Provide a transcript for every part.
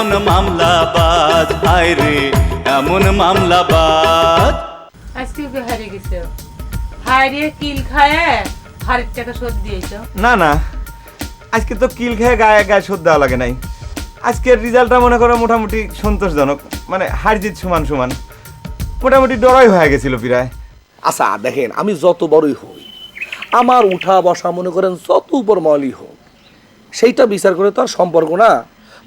এমন মামলাবাজ হায় রে এমন মামলাবাজ। আজকে ওকে হারিয়ে গেছে হারিয়ে কিল খায়? হারের টাকা শোধ দিয়েছ। না না। আজকে তো কিল খেয়ে গায়ে গায়ে শোধ দেওয়া লাগে নাই। আজকের রেজাল্টটা মনে করো মোটামুটি সন্তোষজনক। মানে হার জিত সমান সমান। মোটামুটি ডরাই হয়ে গেছিল প্রায়। আচ্ছা দেখেন আমি যত বড়ই হই আমার উঠা বসা মনে করেন যত উপর মলই হোক সেইটা বিচার করে তো আর সম্পর্ক না।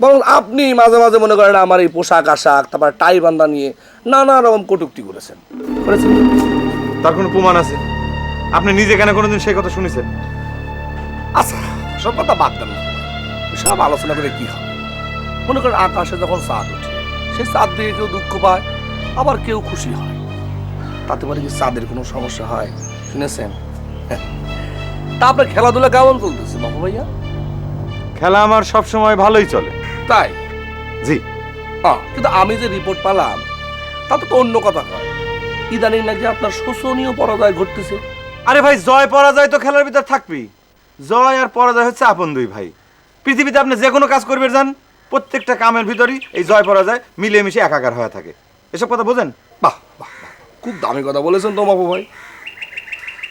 বরং আপনি মাঝে মাঝে মনে করেন আমার এই পোশাক আশাক তারপর টাই বান্ধা নিয়ে নানা রকম কটুক্তি করেছেন। করেছেন? তার কোনো প্রমাণ আছে? আপনি নিজে কেন কোনোদিন সেই কথা শুনেছেন? আচ্ছা সব কথা বাদ দেন। সব আলোচনা করে কি হবে? মনে করেন আকাশে যখন চাঁদ ওঠে সেই চাঁদ দিয়ে কেউ দুঃখ পায় আবার কেউ খুশি হয়। তাতে পারে কি চাঁদের কোনো সমস্যা হয়? শুনেছেন? তা আপনার খেলাধুলা কেমন চলতেছে বাবু ভাইয়া? খেলা আমার সব সময় ভালোই চলে। তাই? জি। হ্যাঁ কিন্তু আমি যে রিপোর্ট পেলাম তাতে তো অন্য কথা কয়। ইদানিং নাকি আপনার শোষণীয় পরাজয় ঘটতেছে। আরে ভাই জয় পরাজয় তো খেলার ভিতর থাকবেই। জয় আর পরাজয় হচ্ছে আপন দুই ভাই। পৃথিবীতে আপনি যে কোনো কাজ করবে যান প্রত্যেকটা কামের ভিতরই এই জয় পরাজয় মিলেমিশে একাকার হয়ে থাকে। এসব কথা বোঝেন? বাহ বাহ। খুব দামি কথা বলেছেন তো ভাই।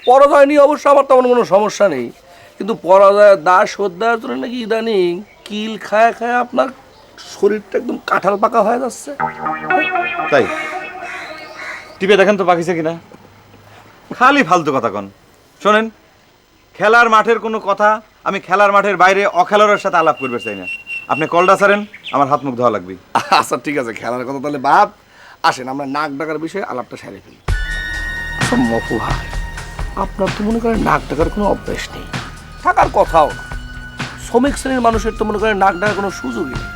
পরাজয় নিয়ে অবশ্য আমার তেমন কোনো সমস্যা নেই কিন্তু পরাজয়ের দাস শোধ দেওয়ার জন্য নাকি ইদানিং কিল খায় খায় আপনার শরীরটা একদম কাঁঠাল পাকা হয়ে যাচ্ছে। তাই? টিপে দেখেন তো পাকিছে কিনা? খালি ফালতু কথা কন। শোনেন খেলার মাঠের কোনো কথা আমি খেলার মাঠের বাইরে অখেলোয়াড়ের সাথে আলাপ করবে চাই না। আপনি কলটা সারেন আমার হাত মুখ ধোয়া লাগবে। আচ্ছা ঠিক আছে খেলার কথা তাহলে বাপ আসেন আমরা নাক ডাকার বিষয়ে আলাপটা সারে ফেলি। মফু ভাই আপনার তো মনে করেন নাক ডাকার কোনো অভ্যেস নেই। থাকার কথাও না। শ্রমিক শ্রেণির মানুষের তো মনে করেন নাক ডাকার কোনো সুযোগই নেই।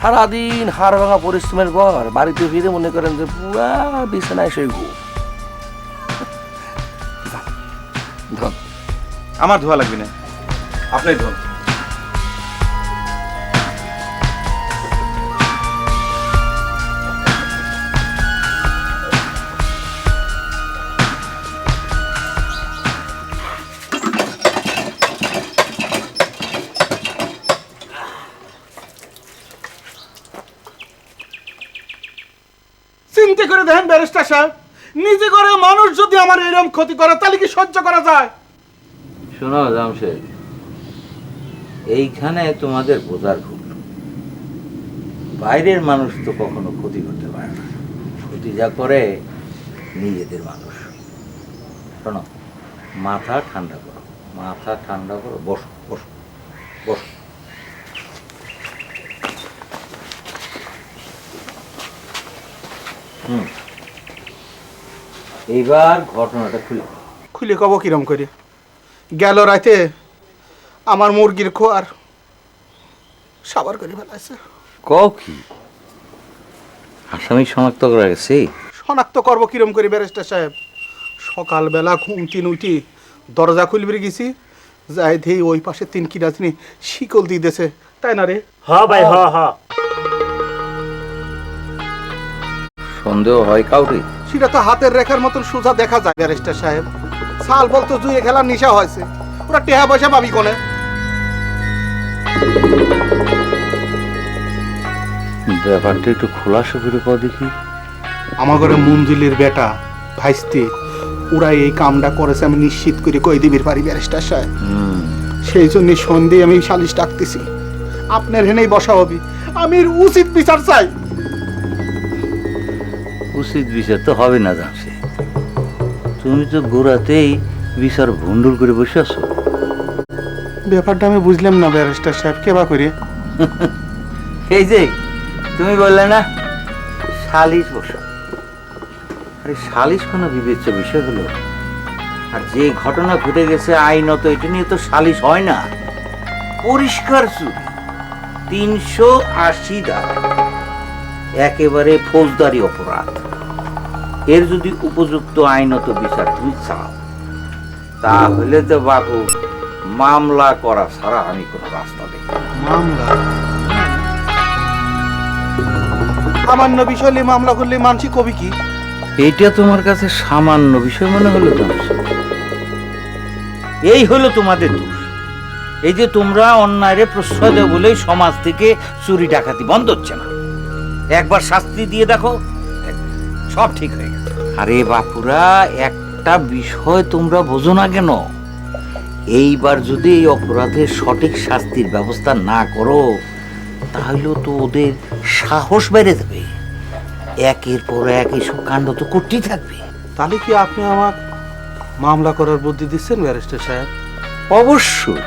সারাদিন হাড় ভাঙা পরিশ্রমের পর বাড়িতে ফিরে মনে করেন যে, পুরা বিছানায় সেই ঘুম। আমার ধোয়া লাগবে না। আপনি ধোন। সাহেব নিজে করে মানুষ যদি আমার এরকম ক্ষতি করে, তাহলে কি সহ্য করা যায়? শোনো জামশেদ এইখানে তোমাদের বোঝার ভুল। বাইরের মানুষ তো কখনো ক্ষতি করতে পারে না। ক্ষতি যা করে, নিজেদের মানুষ। শোনো, মাথা ঠান্ডা করো, মাথা ঠান্ডা করো, বসো বসো বসো। হুম। এইবার ঘটনাটা খুলে। খুলে কব কিরম করে? গেল রাতে আমার মুরগির খোয়ার সাবার করে ফেলাইছে। কও কি? আসামি শনাক্ত করা গেছে? শনাক্ত করব কিরম করে ব্যারিস্টার সাহেব? সকালবেলা ঘুম তিন উঠি দরজা খুলবে গেছি যাই ধেই ওই পাশে তিন কিরাজনি শিকল দিয়ে দিয়েছে তাই না রে? হ ভাই হ হ। সন্দেহ হয় কাউরে? সেটা তো হাতের রেখার মতন সোজা দেখা যায় ব্যারিস্টার সাহেব। সাল বলতো জুয়ে খেলার নেশা হয়েছে। ওরা টেহা পয়সা পাবি কোনে? ব্যাপারটা একটু খোলাসা করে কও দেখি। আমার ঘরে মঞ্জুলির বেটা ভাইস্তি ওরা এই কামটা করেছে আমি নিশ্চিত করে কই দিবির পারি ব্যারিস্টার সাহেব। সেই জন্য সন্ধে আমি সালিশ ডাকতেছি। আপনার হেনেই বসা হবি। আমি উচিত বিচার চাই। উচিত বিচার তো হবে না জানছে। তুমি তো গোড়াতেই বিচার ভুন্ডুল করে বসে আছো। ব্যাপারটা আমি বুঝলাম না ব্যারিস্টার সাহেব কেবা করে? এই যে তুমি বললে না সালিশ বসো। আরে সালিশ কোনো বিবেচ্য বিষয় হলো? আর যে ঘটনা ঘটে গেছে আইনত এটা নিয়ে তো সালিশ হয় না। পরিষ্কার চুরি তিনশো আশি ধারা একেবারে ফৌজদারি অপরাধ। এর যদি উপযুক্ত আইনত বিচার তুমি চাও তাহলে তো বাবু মামলা করা ছাড়া আমি কোনো রাস্তা দেখি মামলা? সামান্য বিষয় নিয়ে মামলা করলে মানছি কবি কি? এইটা তোমার কাছে সামান্য বিষয় মনে হলো তোমার এই হলো তোমাদের দোষ। এই যে তোমরা অন্যায়রে প্রশ্রয় দেও বলেই সমাজ থেকে চুরি ডাকাতি বন্ধ হচ্ছে না। একবার শাস্তি দিয়ে দেখো সব ঠিক হয়ে গেছে। আরে বাপুরা একটা বিষয় তোমরা বোঝো না কেন? এইবার যদি এই অপরাধের সঠিক শাস্তির ব্যবস্থা না করো তাহলে তো ওদের সাহস বেড়ে যাবে। একের পর এক এইসব কাণ্ড তো করতেই থাকবে। তাহলে কি আপনি আমার মামলা করার বুদ্ধি দিচ্ছেন ব্যারিস্টার সাহেব? অবশ্যই।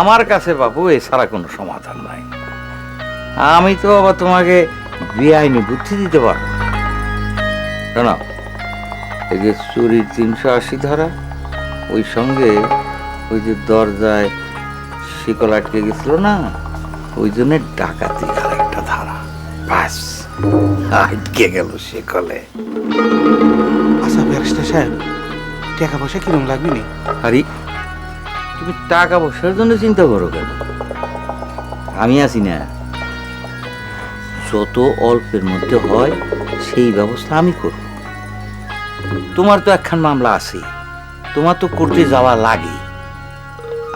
আমার কাছে বাবু এছাড়া কোনো সমাধান নাই। আমি তো আবার তোমাকে বেআইনি বুদ্ধি দিতে পারব না। শোনো এই যে চুরির তিনশো আশি ধারা ওই সঙ্গে ওই যে দরজায় শিকল আটকে গেছিল না ওই জন্য ডাকাতি আরেকটা ধারা। ব্যাস আটকে গেল শিকলে। আচ্ছা ব্যারিস্টার সাহেব টাকা পয়সা কিরম লাগবে নি? আরে তুমি টাকা পয়সার জন্য চিন্তা করো কেন? আমি আছি না। যত অল্পের মধ্যে হয় সেই ব্যবস্থা আমি করব। তোমার তো একখান মামলা আছে তোমার তো কোর্টে যাওয়া লাগে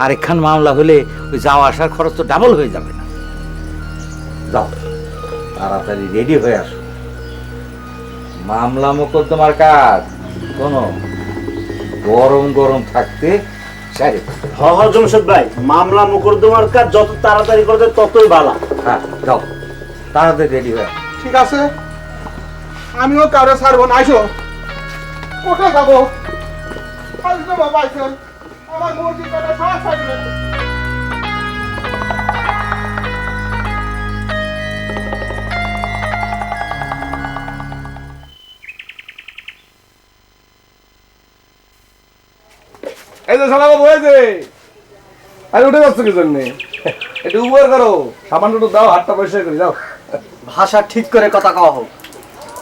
আর একখান মামলা হলে ওই যাওয়া আসার খরচ তো ডাবল হয়ে যাবে না। যাও তাড়াতাড়ি রেডি হয়ে আসো। মামলা মোকদ্দমার কাজ। শোনো গরম গরম থাকতে সারে হ হ জমশেদ ভাই মামলা মোকদ্দমার কাজ যত তাড়াতাড়ি করবে ততই ভালো। হ্যাঁ যাও তাড়াতাড়ি রেডি হয়ে আসো। ঠিক আছে। আমিও কারও ছাড়বো না আইসো। কোথায় যাব? আসবে বাবা আইসেন। আমার মুরগিটা সব ছাড়বে এই যে সালা বাবু হয়েছে আরে উঠে যাচ্ছ কি জন্যে? একটু উপকার করো। সামান্য একটু দাও হাতটা পয়সা করে যাও। ভাষা ঠিক করে কথা কওয়া হোক।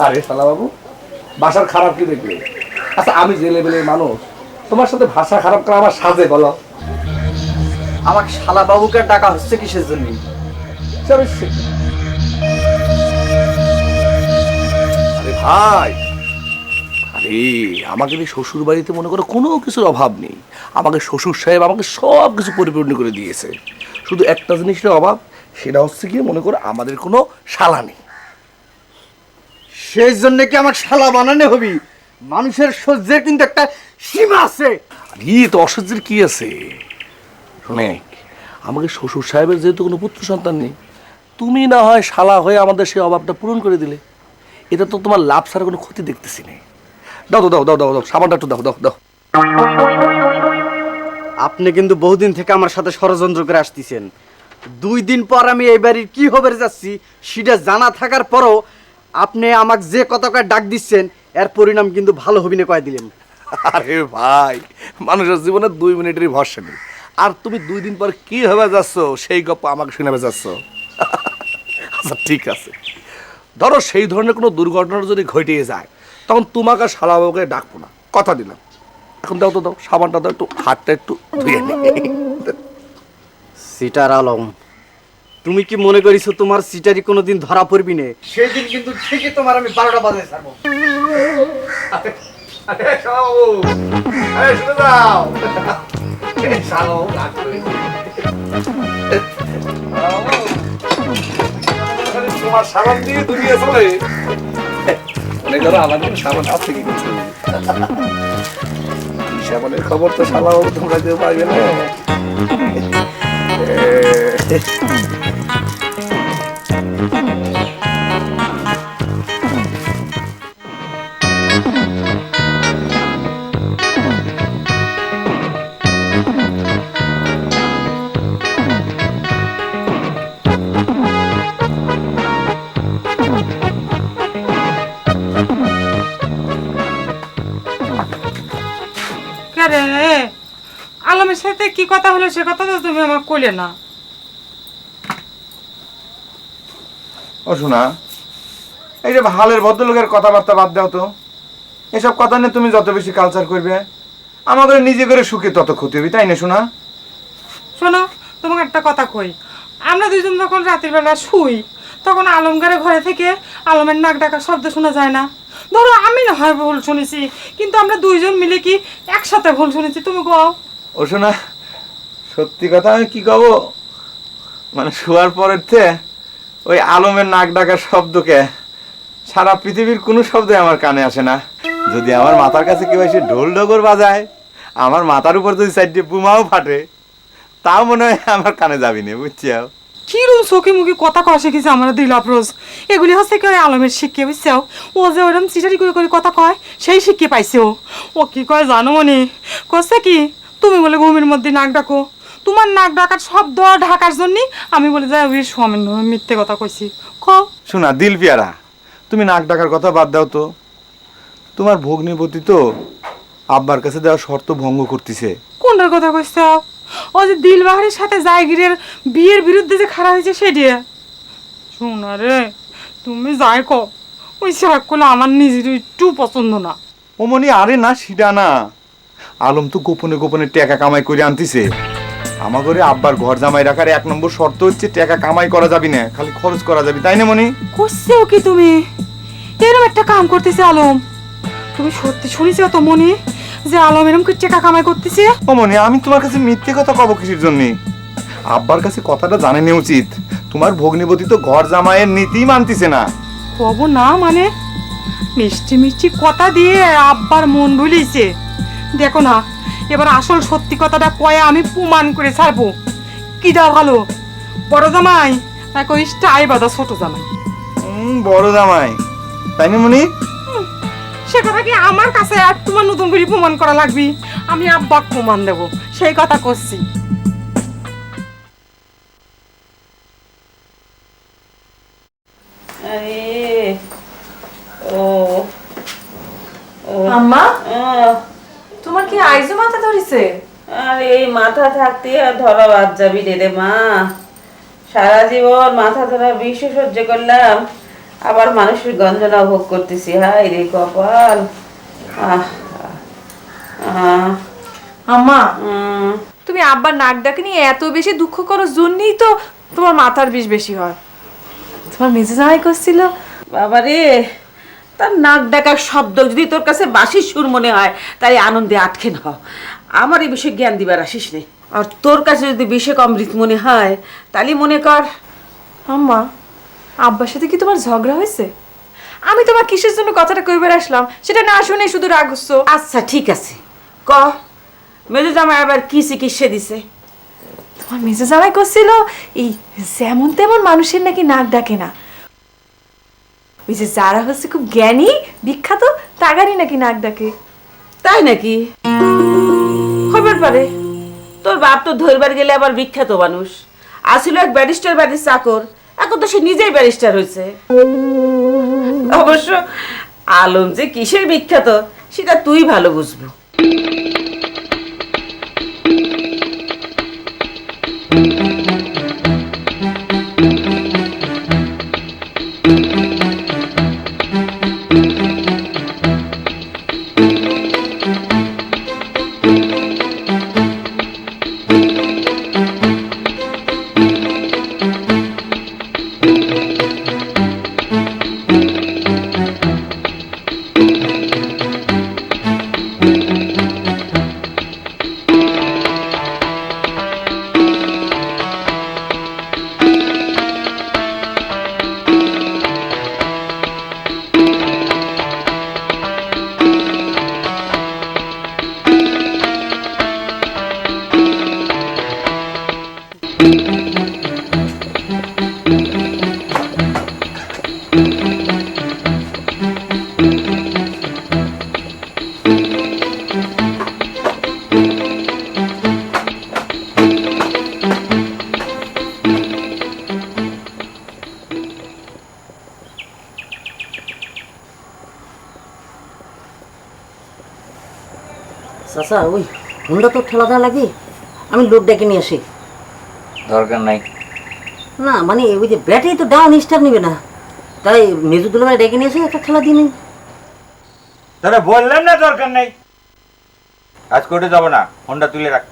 আরে শালা বাবু ভাষার খারাপ কি দেখবে আচ্ছা আমি যে লেভেলের মানুষ তোমার সাথে ভাষা খারাপ করা আমার সাজে বলো। আমাকে শালা বাবুকে ডাকা হচ্ছে কিসের জন্য? আরে ভাই আরে আমাকে এই শ্বশুর বাড়িতে মনে করো কোনো কিছুর অভাব নেই। আমাকে শ্বশুর সাহেব আমাকে সব কিছু পরিপূর্ণ করে দিয়েছে। শুধু একটা জিনিসের অভাব সেটা হচ্ছে কি মনে করো আমাদের কোনো শালা নেই। সেই জন্য কি আমাকে শালা বানানো হবি? মানুষের সহ্যের কিন্তু একটা সীমা আছে। তো অসহ্যের কি আছে? শোনেক আমাকে শ্বশুর সাহেবের যেহেতু কোনো পুত্র সন্তান নেই তুমি না হয় শালা হয়ে আমাদের সেই অভাবটা পূরণ করে দিলে এটা তো তোমার লাভ ছাড়া কোনো ক্ষতি দেখতেছি না। দাও দাও দাও দাও দাও সাবানটা একটু দাও দাও দাও। আপনি কিন্তু বহুদিন থেকে আমার সাথে ষড়যন্ত্র করে আসতেছেন। দুই দিন পর আমি এই বাড়ির কি হবে যাচ্ছি সেটা জানা থাকার পরও আপনি আমাকে যে কতটা ডাক দিচ্ছেন এর পরিণাম কিন্তু ভালো হবি না কয়ে দিলেন? আরে ভাই মানুষের জীবনে দুই মিনিটেরই ভরসা নেই। আর তুমি দুই দিন পর কি হবে যাচ্ছ সেই গল্প আমাকে শোনাবে যাচ্ছ। আচ্ছা ঠিক আছে। ধরো সেই ধরনের কোনো দুর্ঘটনা যদি ঘটিয়ে যায় তখন তোমাকে আর শালাবাবুকে ডাকবো না। কথা দিলাম। এখন দাও তো দাও সাবানটা দাও একটু হাতটা একটু ধুয়ে নে। সিটার আলম তুমি কি মনে করিছো তোমার সিটারি কোনোদিন ধরা পড়বি না? সেদিন কিন্তু ঠিকই তোমার আমি বারোটা বাজে ছাড়বো। তোমার দিয়ে দুনিয়া চলে মনে করো আমার কোনো সাবান আছে কি কিছু খবর তো শালাবাবু তোমরা কেউ না সাথে কি কথা হলো সে কথা তো তুমি আমাকে কইলে না। ও শোনা এই যে হালের ভদ্রলোকের কথাবার্তা বাদ দাও তো। এসব কথা নিয়ে তুমি যত বেশি কালচার করবে আমাদের নিজে করে সুখে তত ক্ষতি হবে তাই না শোনা শোনো তোমাকে একটা কথা কই আমরা দুজন যখন রাতের বেলা শুই তখন আলমগারের ঘরে থেকে আলমের নাক ডাকা শব্দ শোনা যায় না। ধরো আমি না হয় ভুল শুনেছি কিন্তু আমরা দুইজন মিলে কি একসাথে ভুল শুনেছি তুমি গো ও শোনা, সত্যি কথা আমি কি কব? মানে শোয়ার পরের থেকে ওই আলমের নাক ডাকার শব্দকে সারা পৃথিবীর কোনো শব্দ আমার কানে আসে না। যদি আমার মাথার কাছে কেউ এসে ঢোল ডগর বাজায়, আমার মাথার উপর যদি সাইডে বুমাও ফাটে, তাও মনে হয় আমার কানে যাবি না বুঝছিও কিরম চোখে মুখে কথা কয়া শিখেছে আমরা দিল আফরোজ? এগুলি হচ্ছে কি ওই আলমের শিক্ষে বুঝছ ও যে ওরম চিটারি করে করে কথা কয়, সেই শিক্ষে পাইছে ও। ও কি কয় জানো মনি? কচ্ছে কি তুমি বলে ঘুমের মধ্যে নাক ডাকো। তোমার নাক ডাকার শব্দ ঢাকার জন্য আমি বলে যাই ওই স্বামীর মিথ্যে কথা কইছি। ক? শোনা দিল পিয়ারা তুমি নাক ডাকার কথা বাদ দাও তো। তোমার ভগ্নিপতি তো আব্বার কাছে দেওয়া শর্ত ভঙ্গ করতেছে। কোনটার কথা কইছ? ও যে দিলবাহারের সাথে জায়গিরের বিয়ের বিরুদ্ধে যে খারাপ হয়েছে সেটিয়ে শোনা রে তুমি যাই কো ওই করলে আমার নিজের একটু পছন্দ না। ও ওমনি আরে না সিডা না। আলম তো গোপনে গোপনে টাকা কামাই করে আনতিছে। আমার ঘরে আব্বার ঘর জামাই রাখার এক নম্বর শর্ত হচ্ছে টাকা কামাই করা যাবি না খালি খরচ করা যাবি তাই না মনি? করছেও কি তুমি? এরম একটা কাম করতেছে আলম। তুমি সত্যি শুনেছ তো মনে যে আলম এরম করে টাকা কামাই করতেছে? ও মনি আমি তোমার কাছে মিথ্যে কথা কব কিসের জন্য? আব্বার কাছে কথাটা জানে নেওয়া উচিত। তোমার ভগ্নিপতি তো ঘর জামাইয়ের নীতি মানতিছে না। কব না মানে? মিষ্টি মিষ্টি কথা দিয়ে আব্বার মন ভুলিয়েছে দেখো না এবার আসল সত্যি কথাটা কয়ে আমি প্রমাণ করে ছাড়বো। কিটা ভালো? বড় জামাই? তাকে ওই স্টাই বাদা ছোট জামাই। বড় জামাই। তাই না মনি? সে কথা কি আমার কাছে আর তোমার নতুন করে প্রমাণ করা লাগবে? আমি আব্বাক প্রমাণ দেব সেই কথা করছি। ধরেছে আরে এই মাথা থাকতে আর ধরা বাদ যাবি রে রে মা। সারা জীবন মাথা ধরা বিশ্ব সহ্য করলাম আবার মানুষের গঞ্জনা ভোগ করতেছি। হাই রে কপাল। আম্মা তুমি আব্বার নাক ডাকে নিয়ে এত বেশি দুঃখ করো জন্যই তো তোমার মাথার বিষ বেশি হয়। তোমার মেজে জামাই করছিল বাবা রে তার নাক ডাকার শব্দ যদি তোর কাছে বাসির সুর মনে হয় তাই আনন্দে আটকে নাও। আমার এই বিষয়ে জ্ঞান দিবার আসিস নে আর তোর কাছে যদি বিষে অমৃত মনে হয় তাহলে মনে কর। আম্মা আব্বার সাথে কি তোমার ঝগড়া হয়েছে? আমি তোমার কিসের জন্য কথাটা কইবার আসলাম? সেটা না শুনে শুধু রাগ হচ্ছো। আচ্ছা ঠিক আছে। ক মেজো জামাই আবার কি চিকিৎসা দিছে? তোমার মেজে জামাই করছিল এই যেমন তেমন মানুষের নাকি নাক ডাকে না। ওই যে যারা হচ্ছে খুব জ্ঞানী বিখ্যাত তাগারই নাকি নাক ডাকে। তাই নাকি? পারে? তোর বাপ তো ধরবার গেলে আবার বিখ্যাত মানুষ। আসিল এক ব্যারিস্টার বাড়ির চাকর, এখন তো সে নিজেই ব্যারিস্টার হয়েছে অবশ্য আলম যে কিসের বিখ্যাত, সেটা তুই ভালো বুঝব। চাচা ওই হুন্ডা তো ঠেলা দেওয়া লাগে। আমি লোক ডেকে নিয়ে আসি। দরকার নাই। না মানে ওই যে ব্যাটারি তো ডাউন স্টার নেবে না। তাই মেজুদুল্লাহ ডেকে নিয়ে এসে একটা ঠেলা দিয়ে নিন। তাহলে বললাম না দরকার নেই। আজ কোর্টে যাব না। হোন্ডা তুলে রাখ।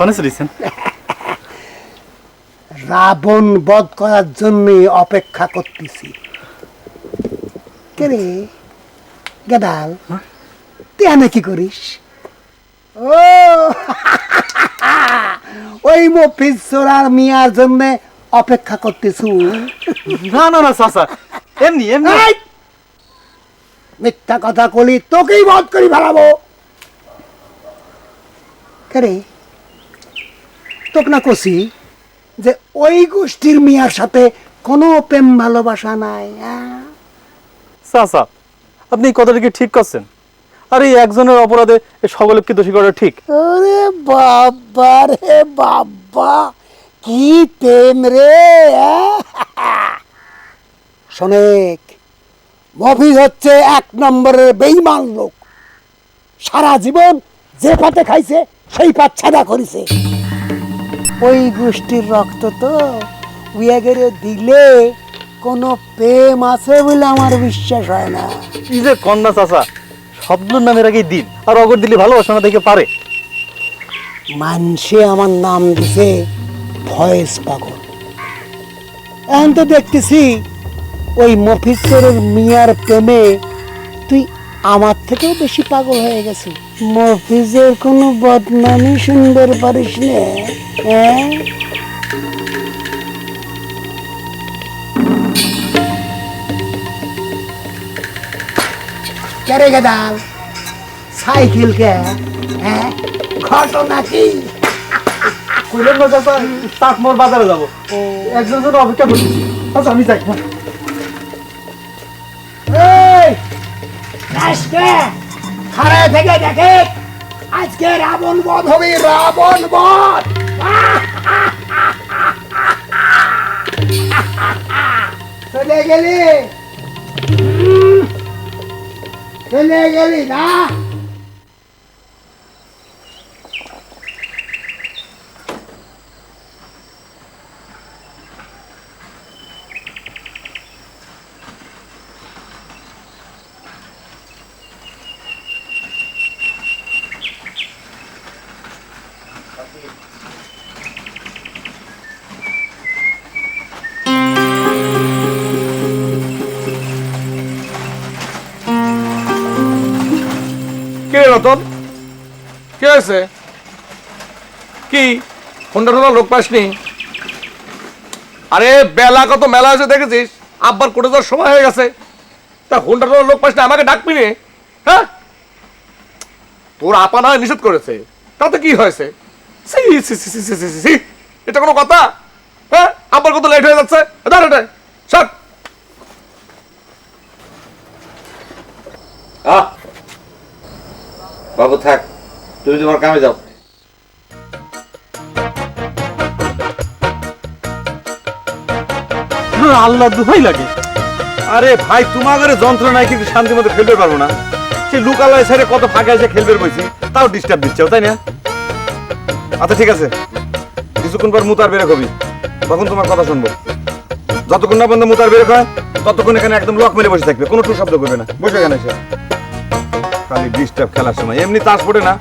কনে চলিছেন রাবণ বধ করার জন্য অপেক্ষা করতেছি। কে রে গেদাল তুই এনে কি করিস? ও! ওই মফিজ চোরার মিয়ার জন্য অপেক্ষা করতেছু। না না না চাচা এমনি এমনি। মিথ্যা কথা কলি তোকেই বধ করি ফেলাবো। কে না কষি যে ওই গোষ্ঠীর মিয়ার সাথে কোনো প্রেম ভালোবাসা নাই হ্যাঁ? চাচা আপনি এই কথাটা কি ঠিক করছেন আর একজনের অপরাধে সকলে কি দোষী করা ঠিক ওরে বাবা রে বাবা কি প্রেম রে আহ! শোনেক মফিজ হচ্ছে এক নম্বরের বেইমান লোক সারা জীবন যে পাতে খাইছে সেই পাত ছাদা করেছে ওই গোষ্ঠীর রক্ত তো উইয়াগেরে দিলে কোনো প্রেম আছে বলে আমার বিশ্বাস হয় না। কি যে কন্যা চাচা শব্দর নামের আগেই দিন আর অগর দিলে ভালোবাসা না দেখে পারে। মানসে আমার নাম দিছে ভয়েস পাগল। এখন তো দেখতেছি ওই মফিজের মিয়ার প্রেমে তুই আমার থেকেও বেশি পাগল হয়ে গেছিস। মফিজের কোনো বদনামি সুন্দর পারিস নে হ্যাঁ? কেরে গেদাল সাইকেল কে? হ্যাঁ? ঘটনা কি? কইলেন না চাচা তাক মোর বাজারে যাব। একজন জন অপেক্ষা করছি আচ্ছা আমি যাই এই আজকে খাড়ায় থেকে দেখে আজকে রাবণ বধ হবে রাবণ বধ চলে গেলি উম, চলে গেলি না রতন? কে হয়েছে? কি? ফোনটা টোনা লোক পাসনি? আরে, বেলা কত মেলা হয়েছে দেখেছিস? আব্বার কোটে যাওয়ার সময় হয়ে গেছে। তা ফোনটা টোনা লোক পাসনি, আমাকে ডাকবি রে হ্যাঁ? তোর আপা না নিষেধ করেছে। তাতে কি হয়েছে? এটা কোনো কথা? হ্যাঁ? আব্বার কত লেট হয়ে যাচ্ছে? দাঁড়াটা সব বাবু থাক, তুমি তোমার কামে যাও। আল্লাহ দুহাই লাগে। আরে ভাই, তোমাদের যন্ত্রণায় কিন্তু শান্তি মতো খেলতে পারব না। সে লুকালয় ছেড়ে কত ফাঁকা এসে খেলবে বলছি তাও ডিস্টার্ব দিচ্ছে, তাই না? আচ্ছা ঠিক আছে। কিছুক্ষণ পর মুতার বেরো হবি। তখন তোমার কথা শুনব। যতক্ষণ না পর্যন্ত মুতার বেরো হয়, ততক্ষণ এখানে একদম লক মেরে বসে থাকবে। কোনো টু শব্দ করবে না। বসে এখানে এসে। খালি ডিস্টার্ব খেলার সময়। এমনি তাস পড়ে না।